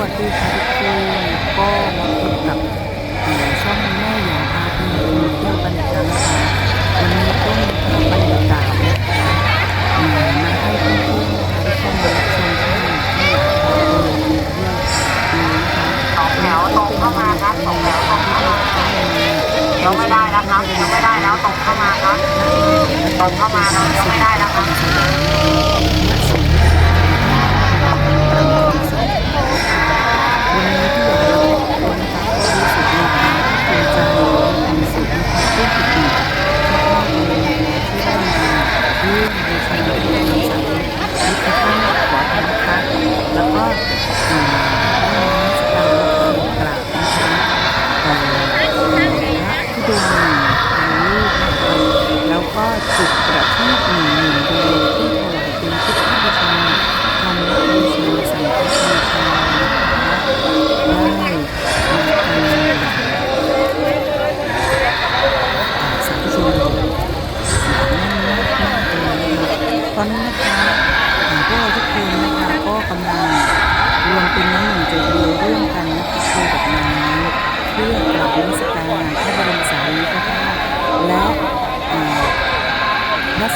วัสดีค่ะทุกคนก็มาพบกับช่องแม่หยางพาไปเที่ยวบรรยากาศนะคะวันนี้ก็มีภาพบรรยากาศนะคะมาให้เพื่อนๆได้เข้ามรับชมที่ที่อยากพาไปเที่ยวนะคะสองแถวตรงเข้ามาครับสองแถวตรงเข้ามาเดี๋ยังไม่ได้นะครับยังไม่ได้แล้วตรงเข้ามาครับตรงเข้ามาเรายังไม่ได้แล้วครั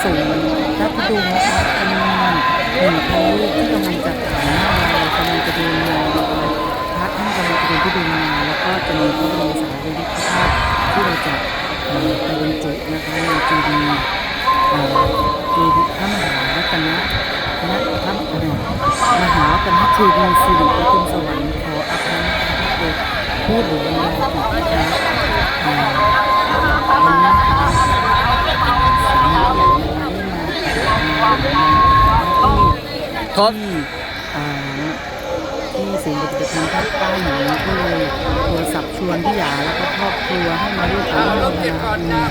สงระธุดงค์นะคะจำนวนหนึ่งพันรูปที่กำลังจะผ่านหน้าเรากำลังจะดินมานพระท่านกำลังจะดินที่ดินมาแล้วก็จะมีพระบรมสารีริกธาตุที่เราจะไปบรรจุนะคะในเจดีย์เอ่อเจดีพระมหารัตนะนะพระอะไรมหารัตนเทวีสิริปทุมสวรรค์ขออภัยพูดหรือบรรยายผิดนะคะเอ่อวันนี้นะคะสามีอย่างได้มาปฏิบัติงาน ที่ครับที่อ่าที่ศูนย์ปฏิบัติธรรมภาคใต้หนูก็เลยโทรศัพท์ชวนพี่หยาแล้วก็ครอบครัวให้มาร่วมอนุโมทนา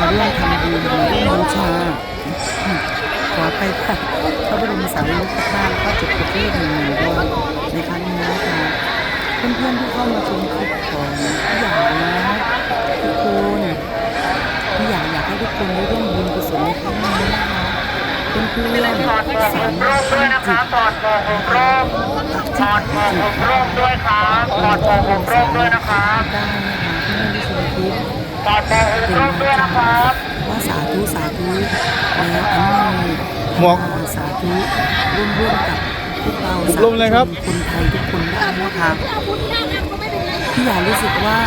บุญมาร่วมทำบุญมาร่วมบูชาขอไปค่ะพระบรมสารีริกธาตุแล้วก็จุดประทีปหนึ่งหนึ่งดวงในครั้งนี้นะคะเพื่อนๆที่เข้ามาชมคลิปของพี่หยานะทุกคนพี่หยาอยากให้ทุกคนได้ร่วมบุญกุศลในครั้งนี้นะคะเพื่อน ถอดหมวกหุสาบมารร่ถมด้วยนะคจิรับตถอดหมวกหุบร่มถอดหมวกหุบร่มด้วยครับถอดหมวกหุบร่มด้วยนะคะถอดหมวกหุบเป็นร่มด้วยนะครับว่าสาธุสาธุแล้วอันนี้หมวกสาธุร่วมร่วมกับพวกเราหุบร่มเลยครับคนไทยทุกคนได้นะคะพี่อยากรู้สึกว่า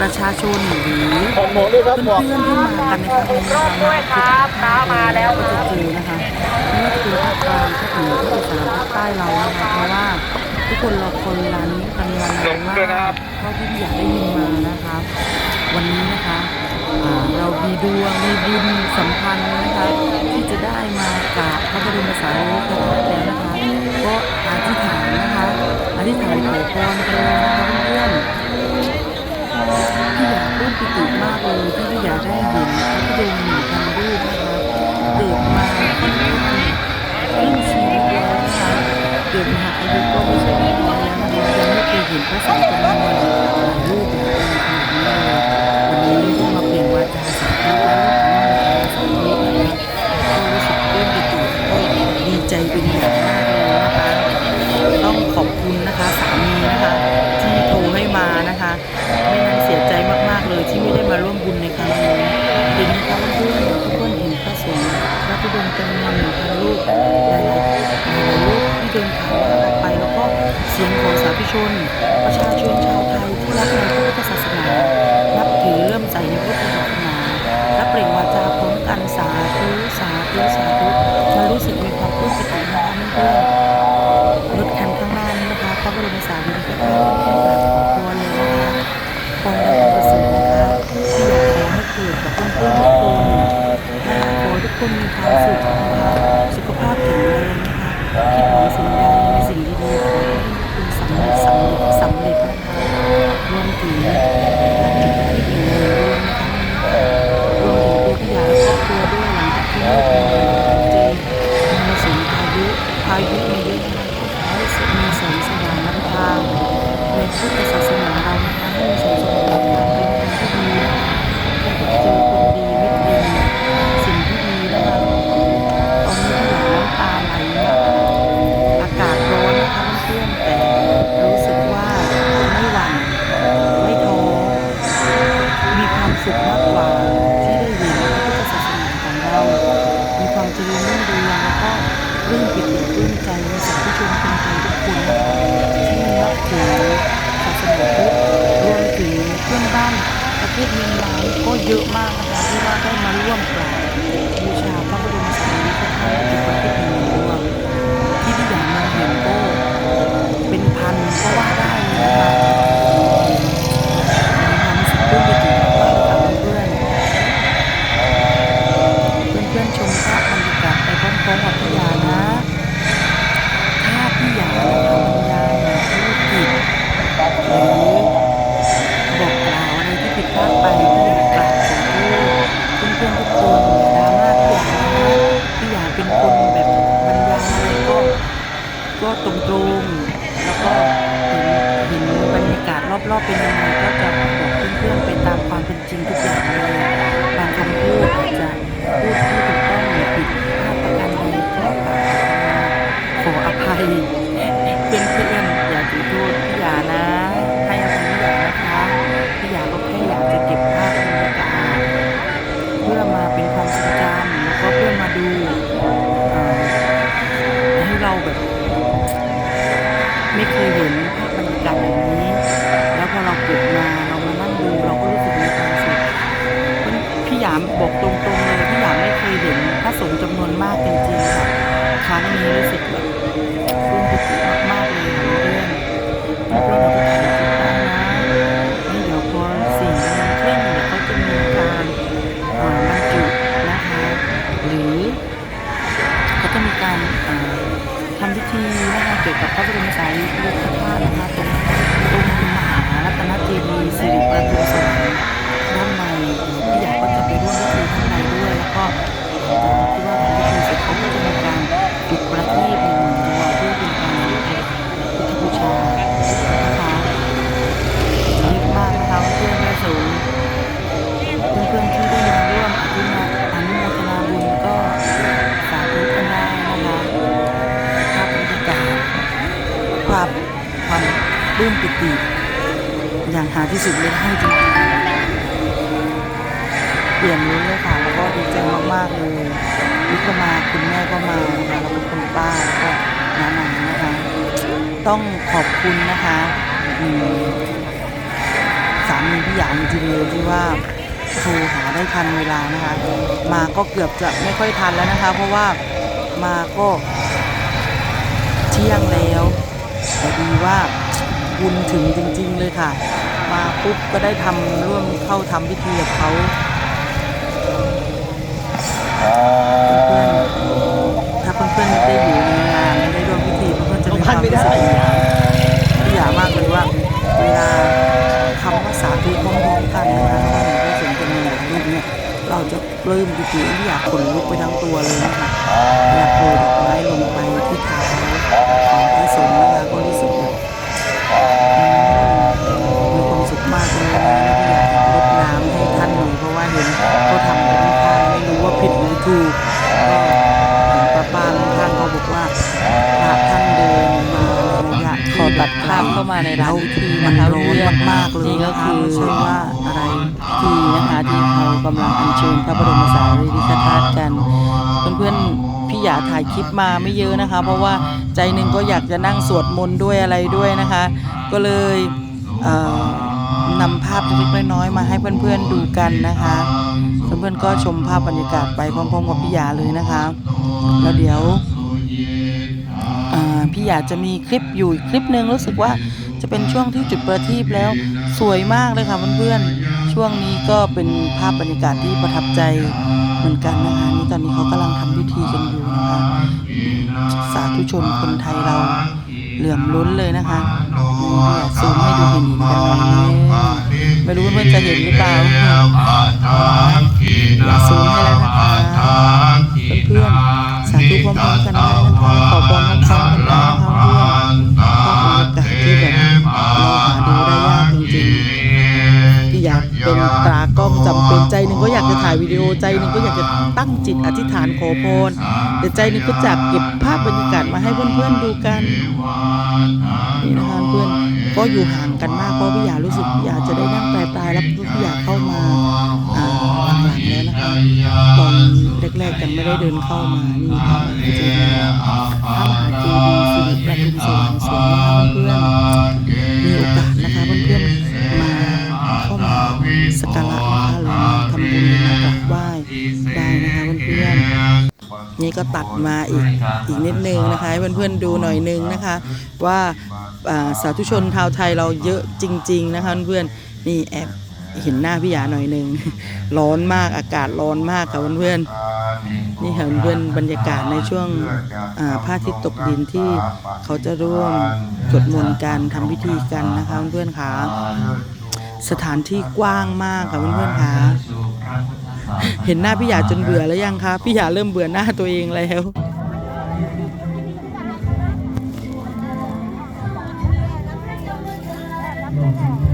ประชาชนหรือถอดหมวกด้วยครับหมวกเพื่อนๆที่มากันในครั้งนี้นะคะมาก็จะเจอนะคะไม่ว่าจะเป็นภาคกลางภาคเหนือภาคอีสานภาคใต้เรานะคะเพราะว่าทุกคนรอคอยเวลานี้กันมานานมากเท่าที่พี่อยากได้ยินมานะคะ วันนี้นะคะอ่าเรามีดวงมีบุญสัมพันธ์นะคะที่จะได้มากราบพระบรมสารีริกธาตุแล้วนะคะก็อธิษฐานนะคะอธิษฐานขอพรกันเลยนะคะเพื่อนๆ พี่อยากปลื้มปิติมากเลยที่พี่อยาก ได้เห็นพระพุทธองค์หนึ่งพันรูปนะคะเกิดมาค่อนข้างครึ่งชีวิตแล้วนะคะเกิดมาอายุก็ไม่ใช่น้อยแล้วนะคะยังไม่เคยเห็นพระสังฆราชหลายรูปหลายองค์ขนาดนี้เลยวันนี้ต้องมาเปลี่ยนวาจาสาธุแล้วสาธุนะคะก็รู้สึกปลื้มปิติก็ดีใจเป็นอย่างมากเลยนะคะต้องขอบคุณนะคะสามีนะคะที่โทรให้มานะคะไม่งั้นเสียใจมากๆเลยที่ไม่ได้ ชน ประชาชนชาวไทยที่รักในพระพุทธศาสนา นับถือเลื่อมใสในพุทธศาสนาและเปล่งวาจาพร้อมกันสาธุสาธุสาธุมันรู้สึกมีความปลื้มปิตินะคะเพื่อนๆรถคันข้างหน้านี้นะคะพระบรมสารีริกธาตุที่กราบขอพรเลยนะคะความประเสริฐนะคะที่อยากขอให้เกิดกับเพื่อนๆทุกคนขอทุกคนมีความสุขนะคะ ห เวียดนามก็เยอะมากนะ ตรงๆ แล้วก็เห็นบรรยากาศรอบๆเป็นยังไงก็จะบอกเพื่อนๆไปตามความเป็นจริงทุกอย่างเลยบางคำพูดอาจจะพูดที่ มากจริง เปลี่ยนลุ้นเลยค่ะแล้วก็ดีใจมากๆเลยวิกก็มาคุณแม่ก็มานะคะแล้วก็คุณป้าก็น้าหนานะคะ ต้องขอบคุณนะคะสามีพี่หยางจริงๆเลยที่ว่าโทรหาได้ทันเวลานะคะ มาก็เกือบจะไม่ค่อยทันแล้วนะคะ เพราะว่ามาก็เที่ยงแล้วแต่ดีว่าบุญถึงจริง ๆ เลยค่ะ มาปุ๊บก็ได้ทำร่วมเข้าทำพิธีกับเขา ถ้าเพื่อนๆได้อยู่ในงานได้ร่วมพิธีเพื่อนๆจะมีความรู้สึกอย่างพี่หยามากเลยว่าเวลาคำว่าสาธุพร้อมๆกันนะคะถ้าเห็นพระสงฆ์จำนวนหลายรูปเนี่ยเราจะปลื้มปิติอยากขนลุกไปทั้งตัวเลยนะคะอยากโรยดอกไม้ลงไปที่เท้าของพระสงฆ์นะคะก็รู้สึกแบบอืมมีความสุขมากเลยนะคะแล้วก็อยากรดน้ำให้ท่านหน่อยเพราะว่าเห็นเขาทำกันข้างๆไม่รู้ว่าผิดหรือถูกก็เห็นป้าป้าข้างๆเขาบอกว่าพระท่านเดินมาในระยะที่ ขอตัดภา พเข้ามาในร้านพิธีมันะนคะร้อนเพื่อนมากๆเลยนี่ก็คือไม่ใช่ว่าอะไรพิธีนะคะที่เขากำลังอัญเชิญพระบรมสารีริกธาตุกันเพื่อนๆพี่หยาถ่ายคลิปมาไม่เยอะนะคะ เพราะว่าใจหนึ่งก็อยากจะนั่งสวดมนต์ด้วยอะไรด้วยนะคะ ก็เลยเอ่อนำภาพเล็กๆน้อยๆมาให้เพื่อนๆดูกันนะคะเพื่อนๆก็ชมภาพบรรยากาศไปพร้อมๆกับพี่หยาเลยนะคะ แล้วเดี๋ยวอ่าพี่หยาจะมีคลิปอยู่อีกคลิปหนึ่งรู้สึกว่า จะเป็นช่วงที่จุดประทีปแล้ว สวยมากเลยค่ะเพื่อนๆ ช่วงนี้ก็เป็นภาพบรรยากาศที่ประทับใจเหมือนกันนะคะนี่ตอนนี้เขากำลังทำพิธีกันอยู่นะคะ สาธุชนคนไทยเราเหลื่อมล้นเลยนะคะนี่ยากซูมให้ดูเห็นกันหน่อยนึงไม่รู้เพื่อนจะเห็นหรือเปล่าอยากซูมให้แล้วนะคะเพื่อนๆสาธุพร้อมๆกันได้นะคะขอพรพร้อมๆกันได้นะคะเพื่อน กล้องจำเป็นใจหนึ่งก็อยากจะถ่ายวิดีโอใจหนึ่งก็อยากจะตั้งจิตอธิษฐานขอพรแต่ใจหนึ่งก็อยากเก็บภาพบรรยากาศมาให้เพื่อนๆดูกันนี่นะคะเพื่อนก็อยู่ห่างกันมากเพราะพี่อยากรู้สึกพี่อยากจะได้นั่งปลายปลายๆแล้วพี่อยากเข้ามาอ่าหลังๆแล้วนะคะตอนแรกๆยังไม่ได้เดินเข้ามานี่ค่ะเจดีย์พระมหาเจดีย์สิริประทุมสวรรค์สวยมากเพื่อนๆมีโอกาสนะคะเพื่อนๆมาเข้ามา สักการะนะคะหรือมาทำบุญมากราบไหว้ได้นะคะเพื่อนๆนี่ก็ตัดมาอีกอีกนิดนึงนะคะให้เพื่อนๆดูหน่อยนึงนะคะ ว่าสาธุชนชาวไทยเราเยอะจริง ๆ นะคะเพื่อนๆนี่แอบเห็นหน้าพี่หยาหน่อยนึงร้อนมากอากาศร้อนมากค่ะเพื่อนๆนี่ค่ะเพื่อนบรรยากาศในช่วงอ่าพระอาทิตย์ตกดินที่เขาจะร่วมสวดมนต์กันทำพิธีกันนะคะเพื่อนๆค่ะ สถานที่กว้างมากค่ะเพื่อนๆค่ะเห็นหน้าพี่หยาจนเบื่อแล้วยังคะพี่หยาเริ่มเบื่อหน้าตัวเองแล้วเ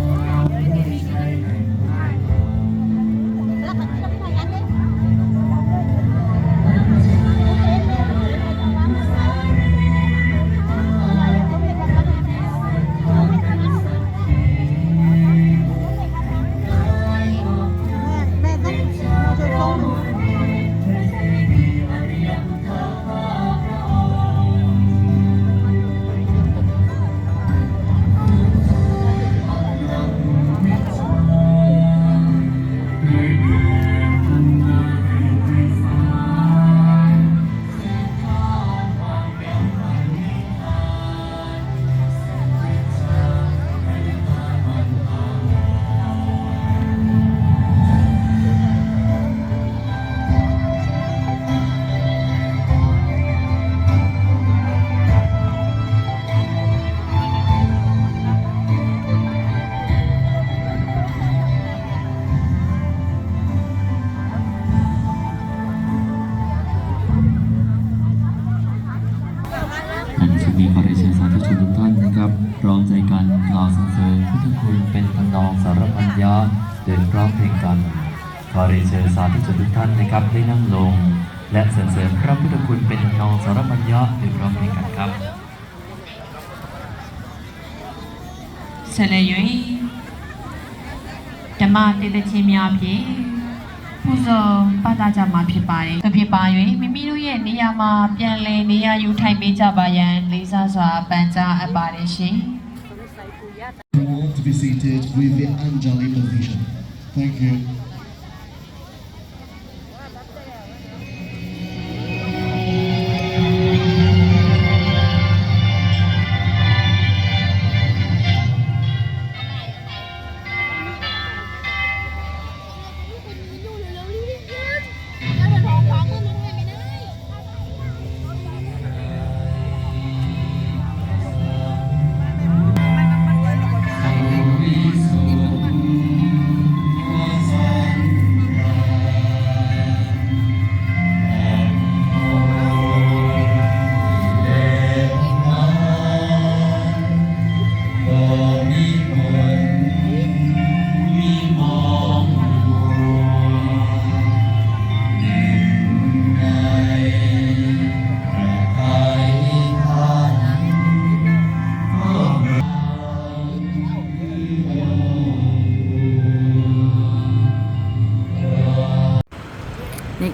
อเรียนเชิญสาธุชนทุกท่านนะครับได้นั่งลง และสรรเสริญพระพุทธคุณเป็นทำนองสารพันยะเดินร้องเพลงกันครับ ဆက်လက်၍ဓမ္မတည်တည်ချင်းများဖြင့်ပူဇော်ပတ်သားကြမှာဖြစ်ပါတယ်။သဖြစ်ပါ၍မိမိတို့ရဲ့နေရာမှာပြန်လည်နေရာယူထိုင်ပေးကြပါရန်လေးစားစွာပန်ကြားအပ်ပါတယ်ရှင်။ You want to be seated with the Anjali position. Thank you.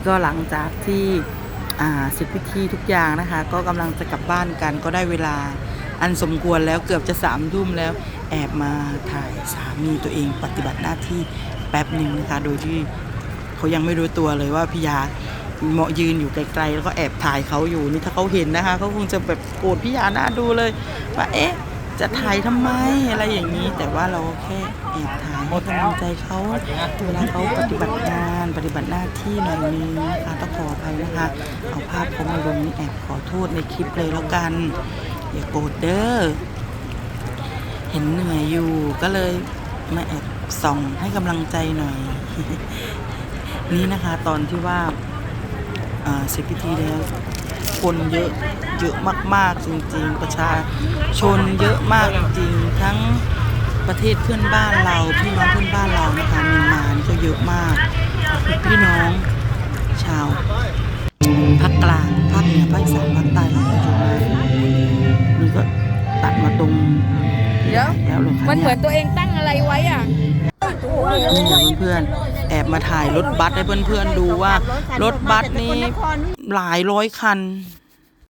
ก็หลังจากที่อาเสร็จพิธีทุกอย่างนะคะ ก็กำลังจะกลับบ้านกันก็ได้เวลาอันสมควรแล้วเกือบจะสามทุ่มแล้ว แอบมาถ่ายสามีตัวเองปฏิบัติหน้าที่แป๊บหนึ่งนะคะ โดยที่เขายังไม่รู้ตัวเลยว่าพี่ยาเหมาะยืนอยู่ไกลๆแล้วก็แอบถ่ายเขาอยู่นี่ถ้าเขาเห็นนะคะเขาคงจะแบบโกรธพี่ยาหน้าดูเลยว่าเอ๊ะ จะถ่ายทำไมอะไรอย่างนี้ แต่ว่าเราแค่แอบถ่ายให้กำลังใจเขาเวลาเขาปฏิบัติงานปฏิบัติหน้าที่หน่อยนึงนะคะต้องขออภัยนะคะ เอาภาพเขามาลงนี่แอบขอโทษในคลิปเลยแล้วกัน อย่าโกรธเด้อเห็นเหนื่อยอยู่ก็เลยมาแอบส่องให้กำลังใจหน่อย นี่นะคะตอนที่ว่าอ่าเสร็จพิธีแล้ว คนเยอะเยอะมากๆจริงๆ ประชาชนเยอะมากจริงๆทั้งประเทศเพื่อนบ้านเราพี่น้องเพื่อนบ้านเรานะคะเมียนมานี่ก็เยอะมาก พี่น้องชาวภาคกลางภาคเหนือภาคอีสานภาคใต้เราก็เยอะมากนี่ก็ตัดมาตรงเดี๋ยวแล้วเลยค่ะมันเหมือนตัวเองตั้งอะไรไว้อะ นี่นะเพื่อนๆ แอบมาถ่ายรถบัสให้เพื่อนๆดูว่ารถบัสนี้หลายร้อยคัน